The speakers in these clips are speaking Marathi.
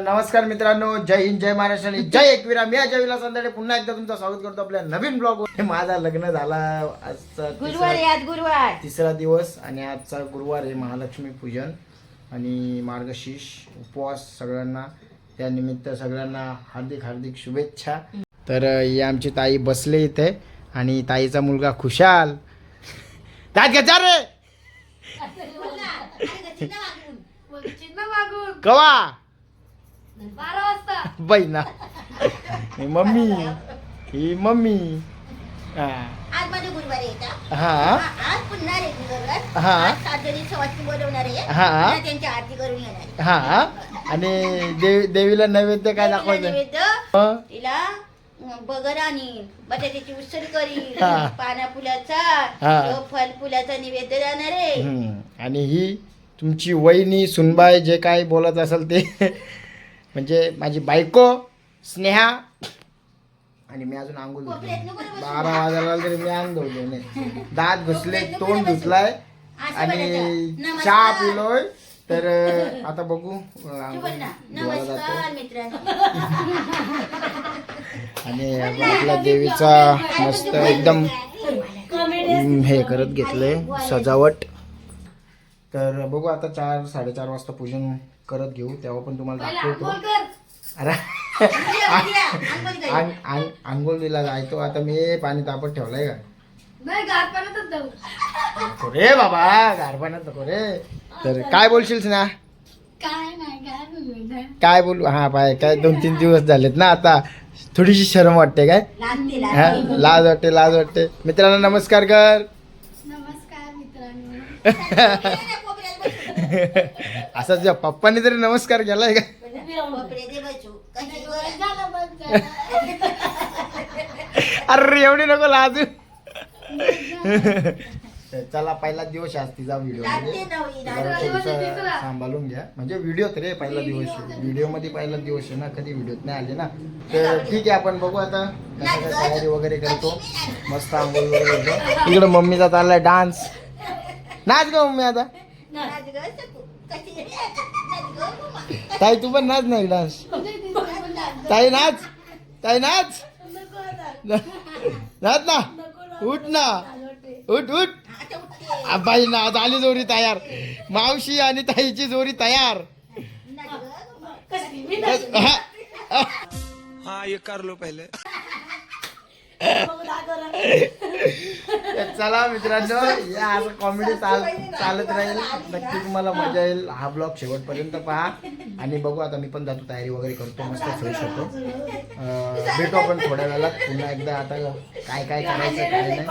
नमस्कार मित्रांनो जय हिंद जय महाराष्ट्र आणि जय एकविरा. मी अजय विलास अंधाडे. पुन्हा एकदा तुमचं स्वागत करतो आपल्या नवीन ब्लॉग माझा लग्न झाला. आजचा गुरुवार आहे आज गुरुवार. तिसरा दिवस आणि आजचा गुरुवार आहे महालक्ष्मी पूजन आणि मार्गशीर्ष उपवास सगळ्यांना. त्यानिमित्त सगळ्यांना हार्दिक हार्दिक शुभेच्छा. तर अ, ही आमची ताई बसले इथे आणि ताईचा मुलगा खुशाल. दात घ्या रे! कवा? बारा वाजता. ही मम्मी. ही मम्मी. हा. आज माझे गुरुवार आहे का? हा. आज पुन्हा हा. आज सातजणी सवासणी बोलवणार आहे. हा. पुन्हा त्यांची आरती करून आहे. हा. आणि देवी देवीला नैवेद्य काय तिला दाखवायचं? नैवेद्य. हं? तिला अं, बगर आणि बटाट्याची उसळ करी. हा. पाना फुलाचा हा. फल फुलाचा निवेद्य राहणार आहे. हम्म. आणि ही तुमची वहिनी सुनबाई जे काही बोलत असेल ते म्हणजे माझी बायको स्नेहा आणि मी अजून आंघोळ धुतली. बारा वाजायला तरी मी आंघोळ धुतली नाही दात घुसले तोंड धुतलाय आणि. चहा पिलोय. तर आता बघू आंघोळ जातो आणि आपल्या देवीचा मस्त एकदम हे करत घेतलंय सजावट. तर बघू आता चार साडेचार वाजता पूजन करत घेऊ तेव्हा पण तुम्हाला दाखवतो. अरे. आंघोळ दिला जायतो आता मी पाणी तापत ठेवलंय का? नको रे बाबा गारपाण्यात नको रे. तर काय बोलशील ना काय बोलू काय बोलू? हा पाय काय दोन तीन दिवस झालेत ना आता. थोडीशी शरम वाटते काय? हा लाज वाटते लाज वाटते. मित्रांनो नमस्कार कर. नमस्कार मित्रांनो. असं तुझ्या पप्पांनी तरी नमस्कार केलाय का. अरे एवढी नको लाजू तर चला पहिला दिवस आहे आज तिचा व्हिडिओ. सांभाळून घ्या. म्हणजे व्हिडिओत रे पहिला दिवस. आहे व्हिडिओमध्ये पहिला दिवस आहे ना कधी व्हिडिओत नाही आले ना. तर ठीक आहे आपण बघू आता कसं काय तयारी वगैरे करतो. मस्त आंघोळ वगैरे करतो. इकडे मम्मीचा चाललाय डान्स. नाच ग मम्मी आता. नाच. गं सकू. कशी? नाच गं मम्मा. ताई तू पण नाच नाही डान्स. ताई नाच. ताई नाच. नाच ना. उठ ना. उठ उठ. बाई ना झाली जोरी तयार. मावशी आणि ताईची जोरी तयार. हा, हा. हाँ ये कर लो पहले. चला मित्रांनो या असं कॉमेडी चाल चालत राहील. नक्की तुम्हाला मजा येईल. हा ब्लॉग शेवटपर्यंत पहा. आणि बघू आता मी पण जातो तयारी वगैरे करतो मस्त फ्रेश होतो. अं, भेटू आपण थोड्या वेळात. पुन्हा एकदा आता काय काय करायचं काय नाही.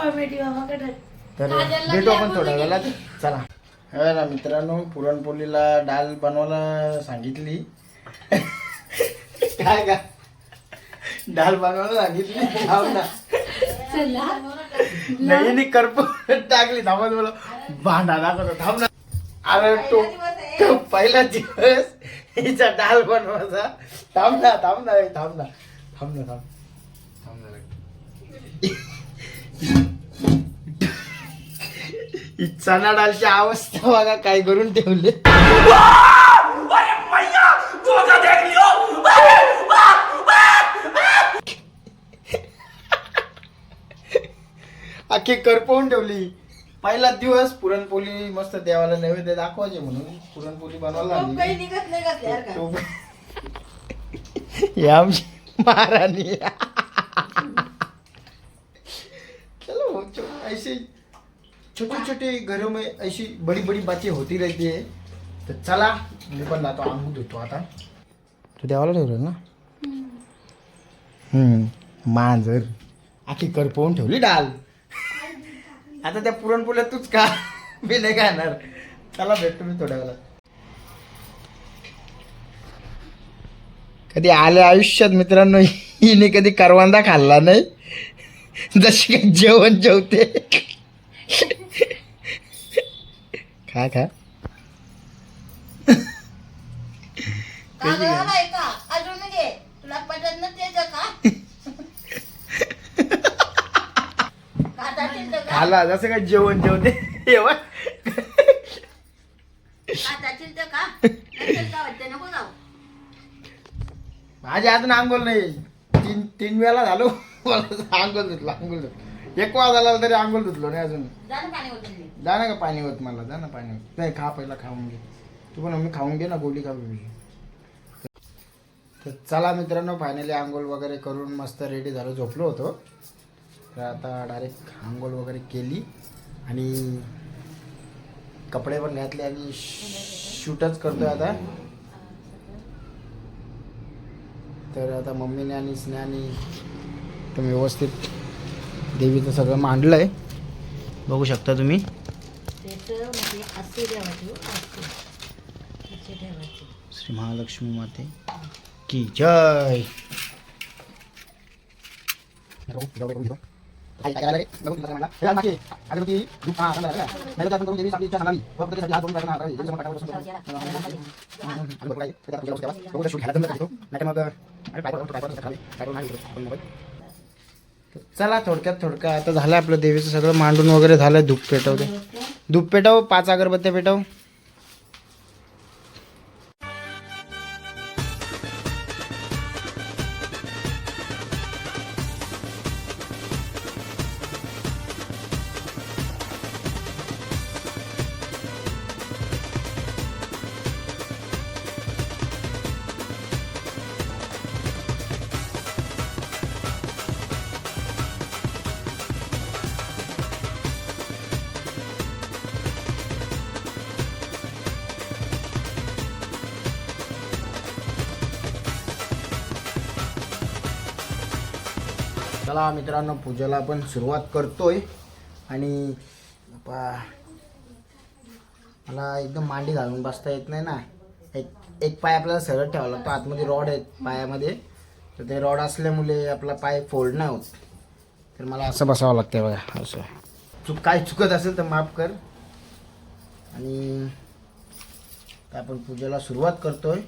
तर भेटू आपण थोड्या वेळात. चला. हो ना मित्रांनो पुरणपोळीला डाल बनवायला सांगितली. काय का? डाल बनवायला सांगितली. जाऊ ना नाही करप टाकली थांबत मला भांडा दाखवतो थांब ना. अरे तो तो पहिला दिवस हिचा डाल बनवायचा. थांब ना थांब ना थांब ना. थांब ना थांब. थांब ना ही चना डालची अवस्था बघा काय करून ठेवले. अख्खी करपवून ठेवली. पहिला दिवस पुरणपोळी मस्त देवाला नैवेद्य दाखवायचे म्हणून पुरणपोळी बनवायला लागली. ही आमची महाराणी. चलो ऐसे छोटे छोटे घरों में ऐसी बड़ी बड़ी बातें होती रहती है तर चला मी पण जातो आंघोळ धुतो आता. तू देवाला ठेवलं ना? हम्म. मांजर. आखी करपवून ठेवली डाल आता त्या पुरणपोळ्या तूच का मी नाही खाणार. चला भेटतो मी थोड्या वेळात. कधी आल्या आयुष्यात मित्रांनो हिने कधी करवांदा खाल्ला नाही. जशी काही जेवण जेवते. खा खा का कशी गं काय? बाई का अजून घे तुला पटत नसते का खाता चिंत का खाला जसं काय जेवण जेवते जेवण माझी अजून आंघोळ नाही. तीन तीन वेळा झालो. आंघोळ धुतलं आंघोळ धुतलं. एक वाज झाला तरी आंघोळ धुतलो नाही अजून. जा ना का पाणी होत मला. जा ना पाणी होत नाही खा पहिला खाऊन घे. तू पण मी खाऊन घे ना गोळी खा बेबी. तर चला मित्रांनो फायनली आंघोळ वगैरे करून मस्त रेडी झालो झोपलो होतो. तर आता डायरेक्ट आंघोळ वगैरे केली आणि कपडे पण घातले आणि शूटच करतोय आता. तर आता मम्मीने आणि स्नेहाने तुम्ही व्यवस्थित देवीचं सगळं मांडलं आहे बघू शकता तुम्ही. श्री महालक्ष्मी माते की जय. हो, की चला थोडक्यात थोडक्यात. आता झालं आपलं देवीचं सगळं. मांडून वगैरे झालं धूप पेटवते. धूप पेटव पाच अगरबत्त्या पेटव. चला मित्रांनो पूजेला आपण सुरुवात करतोय. आणि पा मला एकदम मांडी घालून बसता येत नाही ना. एक एक पाय आपल्याला सरळ ठेवावा लागतो. आतमध्ये रॉड आहेत पायामध्ये. तर ते रॉड असल्यामुळे आपला पाय फोल्ड नाही होत. तर मला असं बसावं लागतं बघा असं. चुक काय चुकत असेल तर माफ कर. आणि आपण पूजेला सुरुवात करतोय.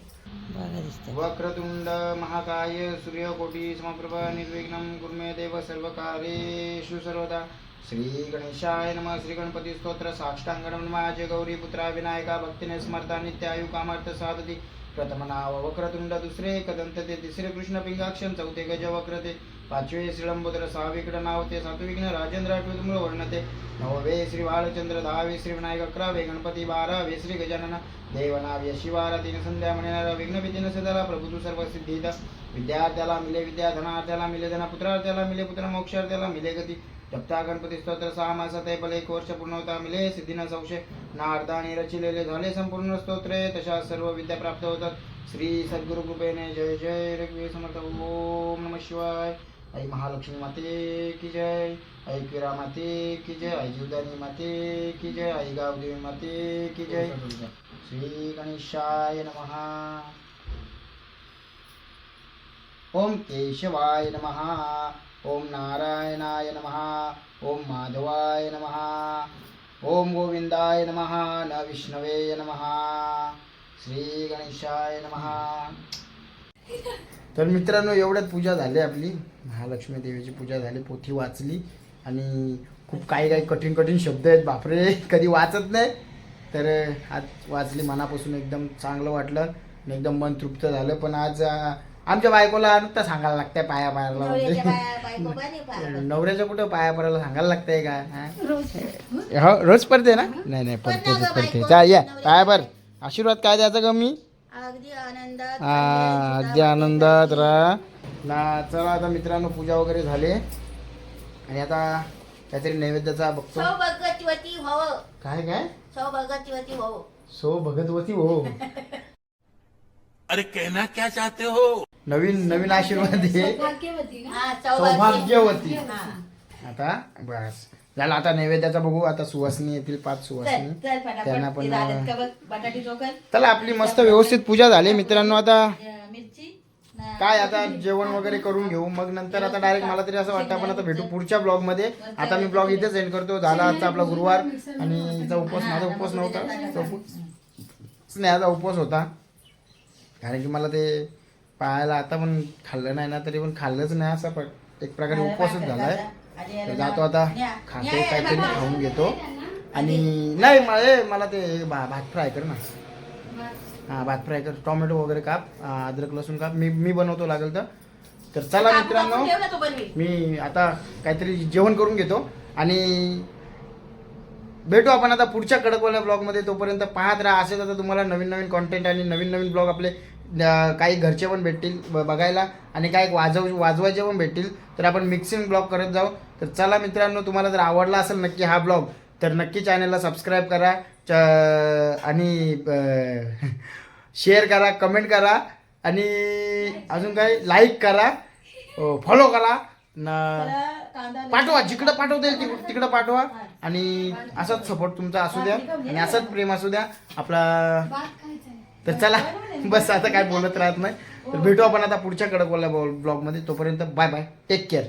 वक्रतुंड महाकाय सूर्यकोटी समप्रभा निर्विघ्नं कुर्मे देव सर्वकार्येषु सर्वदा. श्री गणेशाय नमः. श्री गणपती स्तोत्र साष्टांग नमाज गौरी पुत्रा विनायका भक्तीने स्मरता नित्यायु कामार्थ साधती. प्रथम नाव वक्रतुंड दुसरे कदंत ते तिसरे कृष्ण पिंगाक्षण चौथे गज वक्रते पाचवे श्रीलंबोदर सहावे कडं नाव ते सातवे विघ्न राजेंद्र आठवे तुमळ वर्णते नववे श्री बालचंद्र दहावे श्री विनायक अकरावे गणपती बारावे श्री गजानन देवनाव्य शिवारा तीन संध्या म्हणणारा विघ्न भीतीन सदाला प्रभू तू सर्व सिद्धीत विद्यार्थ्याला मिले विद्या धनार्थ्याला मिले धना पुत्रार्थ्याला मिले पुत्र मोक्षार्थ्याला मिले गती जपता गणपती स्तोत्र सहा मासात आहे एक वर्ष पूर्ण होता मिले सिद्धीना संशय नारदाने रचिलेले झाले संपूर्ण स्तोत्रे तशा सर्व विद्या प्राप्त होतात. श्री सद्गुरु कृपेने जय जय रघुवीर समर्थ ओम नम शिवाय. आई महालक्ष्मी माते की जय आई किरा माते की जय आई जीवदानी माते की जय आई गावदेवी माते की जय. श्री गणेशाय नमः. ओम केशवाय नमः. ओम नारायणाय नमः ओम माधवाय नमः ओम गोविंदाय नमः न विष्णवे नमः श्री गणेशाय नमः. तर मित्रांनो एवढ्यात पूजा झाली आपली. महालक्ष्मी देवीची पूजा झाली पोथी वाचली. आणि खूप काही काही कठीण कठीण शब्द आहेत बापरे कधी वाचत नाही. तर आज वाचली मनापासून एकदम चांगलं वाटलं आणि एकदम मन तृप्त झालं. पण आज आमच्या बायकोला नुकतं सांगायला लागतंय पाया पायाला नवऱ्याच्या म्हणजे. का? नवऱ्याच्या कुठं पाया पडायला सांगायला लागतंय का? हा? हो रोज पडते ना? नाही नाही पडते पडते. जा या. पाया बायको. आशीर्वाद काय द्यायचा ग मी? अगदी आनंदात हा, अगदी आनंदात. राहा ना चला आता मित्रांनो पूजा वगैरे झाली. आणि आता काहीतरी नैवेद्याचा बघतो. काय काय? सौभाग्यवती भव. सो भगतवती हो अरे कहना क्या चाहते हो? नवीन नवीन आशीर्वाद. हा सौभाग्यवती. हा. आता बस. झालं आता नैवेद्याचा बघू. आता सुवासनी येतील पाच सुवासनी. चल फटाफट त्यांना ते पण चला आपली मस्त व्यवस्थित पूजा झाली मित्रांनो आता. काय आता जेवण वगैरे करून घेऊ. मग नंतर आता डायरेक्ट मला तरी असं वाटतं आपण आता भेटू पुढच्या ब्लॉगमध्ये आता मी ब्लॉग इथेच एंड करतो. झाला आजचा आपला गुरुवार आणि हिचा उपवास माझा उपवास नव्हता. स्नेहाचा उपवास होता. कारण की मला ते पाहायला आता पण खाल्लं नाही ना तरी पण खाल्लंच नाही असं पण एक प्रकारे उपवासच झालाय. तर. जातो आता खातो काहीतरी खाऊन घेतो. आणि नाही मला मला ते भात फ्राय कर ना. हां भात फ्राय कर टोमॅटो वगैरे काप अद्रक लसूण काप मी मी बनवतो लागेल तर. तर चला मित्रांनो मी. आता काहीतरी जेवण करून घेतो. आणि भेटू आपण आता पुढच्या कडकवाल्या ब्लॉगमध्ये. तोपर्यंत पाहत राहा. असेच आता तुम्हाला नवीन नवीन कॉन्टेंट आणि नवीन नवीन ब्लॉग आपले काही घरचे पण भेटतील ब- बघायला आणि काही वाजव वाजवायचे पण भेटतील. तर आपण मिक्सिंग ब्लॉग करत जाऊ. तर चला मित्रांनो तुम्हाला जर आवडला असेल नक्की हा ब्लॉग तर नक्की चॅनलला सबस्क्राईब करा. च- आणि शेअर करा कमेंट करा. आणि अजून काही लाईक करा. फॉलो करा. न पाठवा जिकडं पाठवता येईल तिकडं तिकडं पाठवा. आणि असाच सपोर्ट तुमचा असू द्या. आणि असाच प्रेम असू द्या. आपला तर चला बस आता काय बोलत राहत नाही. तर भेटू आपण आता पुढच्या कडकवाल्या ब्लॉगमध्ये. तोपर्यंत बाय बाय. Take care